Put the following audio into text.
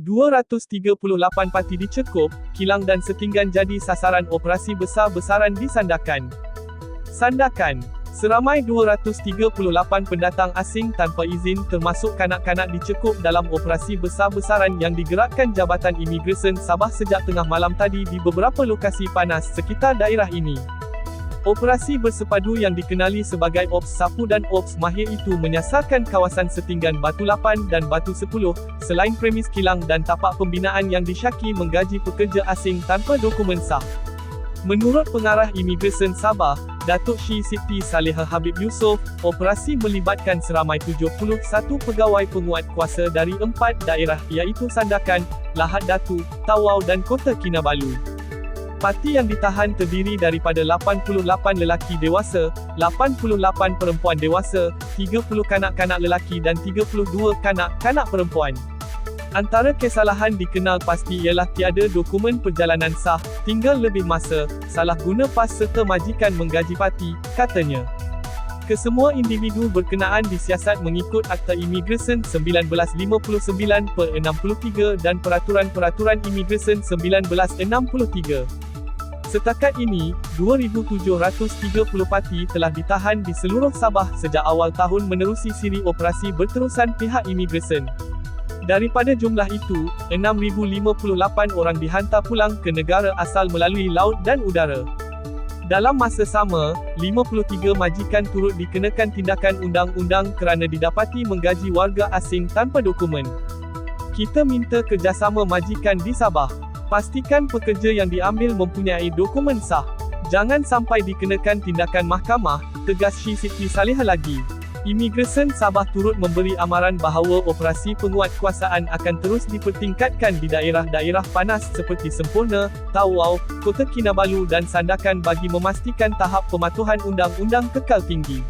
238 parti dicekup, kilang dan setinggan jadi sasaran operasi besar-besaran di Sandakan. Sandakan Seramai 238 pendatang asing tanpa izin termasuk kanak-kanak dicekup dalam operasi besar-besaran yang digerakkan Jabatan Imigresen Sabah sejak tengah malam tadi di beberapa lokasi panas sekitar daerah ini. Operasi bersepadu yang dikenali sebagai Ops Sapu dan Ops Mahir itu menyasarkan kawasan setinggan Batu 8 dan Batu 10, selain premis kilang dan tapak pembinaan yang disyaki menggaji pekerja asing tanpa dokumen sah. Menurut Pengarah Imigresen Sabah, Datuk Sri Siti Saleha Habib Yusof, operasi melibatkan seramai 71 pegawai penguat kuasa dari empat daerah iaitu Sandakan, Lahad Datu, Tawau dan Kota Kinabalu. Parti yang ditahan terdiri daripada 88 lelaki dewasa, 88 perempuan dewasa, 30 kanak-kanak lelaki dan 32 kanak-kanak perempuan. Antara kesalahan dikenal pasti ialah tiada dokumen perjalanan sah, tinggal lebih masa, salah guna pas serta majikan menggaji parti, katanya. Kesemua individu berkenaan disiasat mengikut Akta Imigresen 1959 per 63 dan Peraturan-Peraturan Imigresen 1963. Setakat ini, 2,730 parti telah ditahan di seluruh Sabah sejak awal tahun menerusi siri operasi berterusan pihak imigresen. Daripada jumlah itu, 6,058 orang dihantar pulang ke negara asal melalui laut dan udara. Dalam masa sama, 53 majikan turut dikenakan tindakan undang-undang kerana didapati menggaji warga asing tanpa dokumen. Kita minta kerjasama majikan di Sabah. Pastikan pekerja yang diambil mempunyai dokumen sah. Jangan sampai dikenakan tindakan mahkamah, tegas Sri Siti Salihah lagi. Imigresen Sabah turut memberi amaran bahawa operasi penguatkuasaan akan terus dipertingkatkan di daerah-daerah panas seperti Sempurna, Tawau, Kota Kinabalu dan Sandakan bagi memastikan tahap pematuhan undang-undang kekal tinggi.